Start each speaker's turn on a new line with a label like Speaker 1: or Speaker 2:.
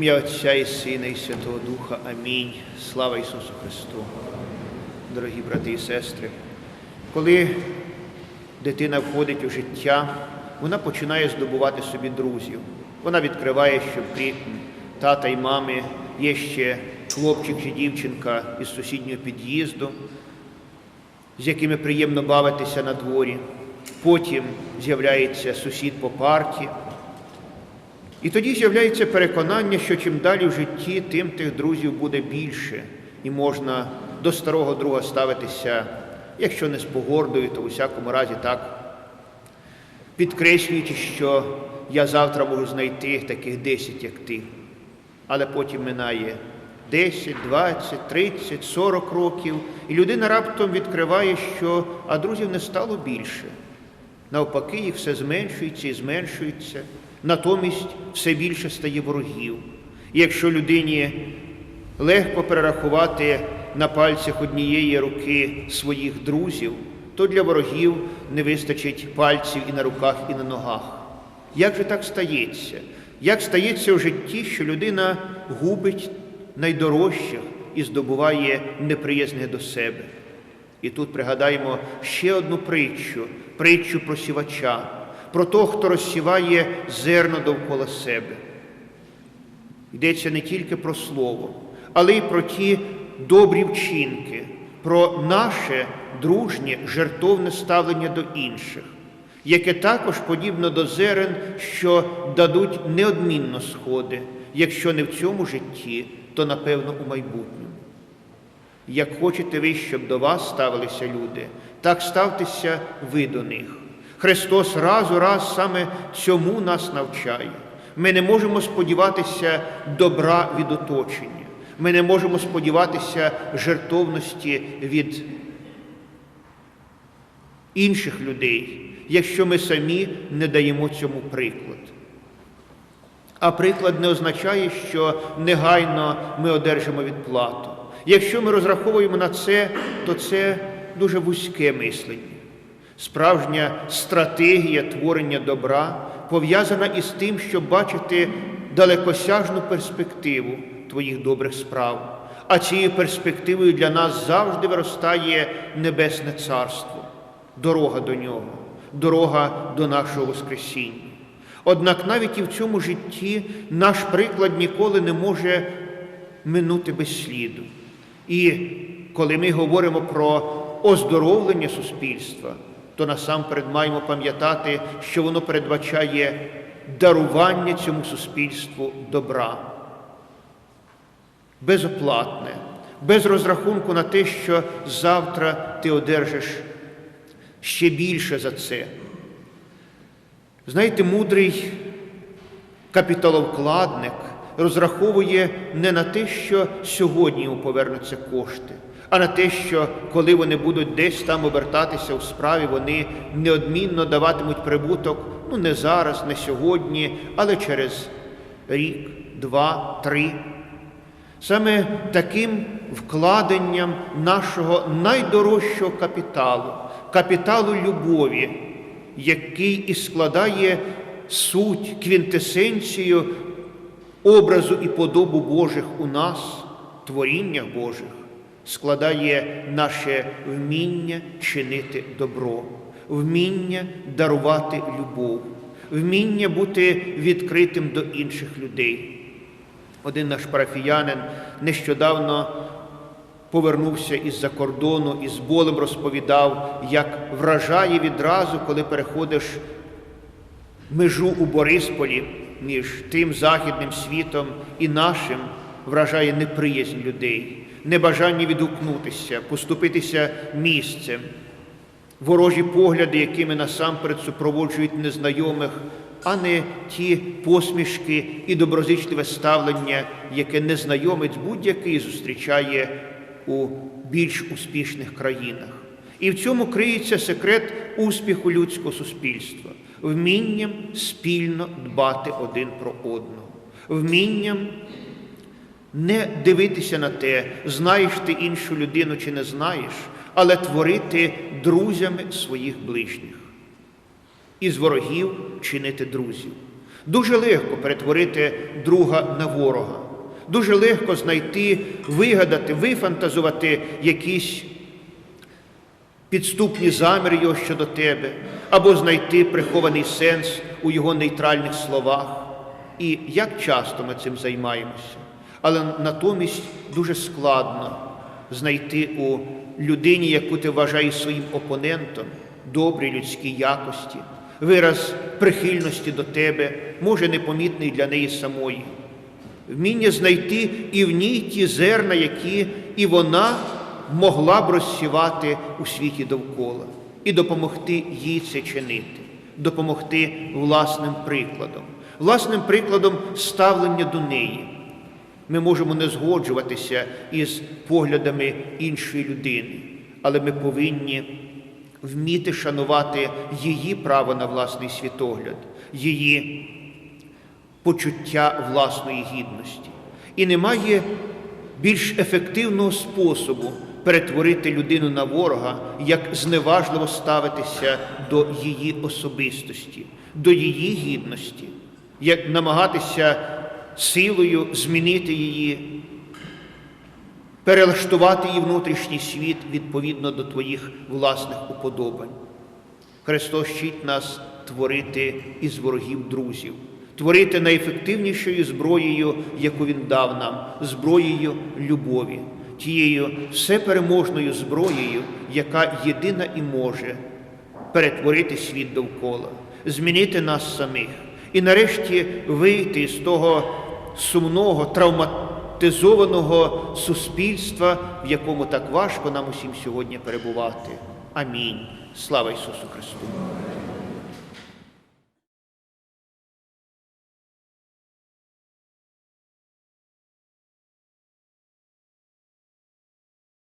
Speaker 1: ім'я Отця і Сина, і Святого Духа. Амінь. Слава Ісусу Христу. Дорогі брати і сестри, коли дитина входить у життя, вона починає здобувати собі друзів. Вона відкриває, що крім тата і мами є ще хлопчик чи дівчинка із сусіднього під'їзду, з якими приємно бавитися на дворі. Потім з'являється сусід по парті. І тоді з'являється переконання, що чим далі в житті, тим тих друзів буде більше, і можна до старого друга ставитися, якщо не з погордою, то у всякому разі так, підкреслюючи, що я завтра можу знайти таких 10, як ти. Але потім минає 10, 20, 30, 40 років, і людина раптом відкриває, що а друзів не стало більше. Навпаки, їх все зменшується і зменшується, натомість все більше стає ворогів. І якщо людині легко перерахувати на пальцях однієї руки своїх друзів, то для ворогів не вистачить пальців і на руках, і на ногах. Як же так стається? Як стається в житті, що людина губить найдорожчих і здобуває неприязних до себе? І тут пригадаємо ще одну притчу, притчу про сівача, про того, хто розсіває зерно довкола себе. Йдеться не тільки про слово, але й про ті добрі вчинки, про наше дружнє жертовне ставлення до інших, яке також подібно до зерен, що дадуть неодмінно сходи, якщо не в цьому житті, то напевно у майбутньому. Як хочете ви, щоб до вас ставилися люди, так ставтеся ви до них. Христос раз у раз саме цьому нас навчає. Ми не можемо сподіватися добра від оточення. Ми не можемо сподіватися жертовності від інших людей, якщо ми самі не даємо цьому приклад. А приклад не означає, що негайно ми одержимо відплату. Якщо ми розраховуємо на це, то це дуже вузьке мислення. Справжня стратегія творення добра пов'язана із тим, щоб бачити далекосяжну перспективу твоїх добрих справ. А цією перспективою для нас завжди виростає Небесне Царство, дорога до нього, дорога до нашого Воскресіння. Однак навіть і в цьому житті наш приклад ніколи не може минути без сліду. І коли ми говоримо про оздоровлення суспільства, то насамперед маємо пам'ятати, що воно передбачає дарування цьому суспільству добра, безоплатне, без розрахунку на те, що завтра ти одержиш ще більше за це. Знаєте, мудрий капіталовкладник розраховує не на те, що сьогодні йому повернуться кошти, а на те, що коли вони будуть десь там обертатися у справі, вони неодмінно даватимуть прибуток, ну не зараз, не сьогодні, але через рік, два, три. Саме таким вкладенням нашого найдорожчого капіталу, капіталу любові, який і складає суть, квінтесенцію образу і подобу Божих у нас, творіннях Божих, складає наше вміння чинити добро, вміння дарувати любов, вміння бути відкритим до інших людей. Один наш парафіянин нещодавно повернувся із-за кордону і з болем розповідав, як вражає відразу, коли переходиш межу у Борисполі між тим західним світом і нашим, вражає неприязнь людей, небажання відгукнутися, поступитися місцем, ворожі погляди, якими насамперед супроводжують незнайомих, а не ті посмішки і доброзичливе ставлення, яке незнайомець будь-який зустрічає у більш успішних країнах. І в цьому криється секрет успіху людського суспільства, вмінням спільно дбати один про одного, вмінням не дивитися на те, знаєш ти іншу людину чи не знаєш, але творити друзями своїх ближніх. Із ворогів чинити друзів. Дуже легко перетворити друга на ворога. Дуже легко знайти, вигадати, вифантазувати якісь підступні заміри його щодо тебе, або знайти прихований сенс у його нейтральних словах. І як часто ми цим займаємося, але натомість дуже складно знайти у людині, яку ти вважаєш своїм опонентом, добрі людські якості, вираз прихильності до тебе, може непомітний для неї самої. Вміння знайти і в ній ті зерна, які і вона могла б розсівати у світі довкола, і допомогти їй це чинити, допомогти власним прикладом, власним прикладом ставлення до неї. Ми можемо не згоджуватися із поглядами іншої людини, але ми повинні вміти шанувати її право на власний світогляд, її почуття власної гідності. І немає більш ефективного способу перетворити людину на ворога, як зневажливо ставитися до її особистості, до її гідності, як намагатися силою змінити її, перелаштувати її внутрішній світ відповідно до твоїх власних уподобань. Христос вчить нас творити із ворогів друзів, творити найефективнішою зброєю, яку Він дав нам, зброєю любові, тією всепереможною зброєю, яка єдина і може перетворити світ довкола, змінити нас самих і нарешті вийти з того сумного, травматизованого суспільства, в якому так важко нам усім сьогодні перебувати. Амінь. Слава Ісусу Христу!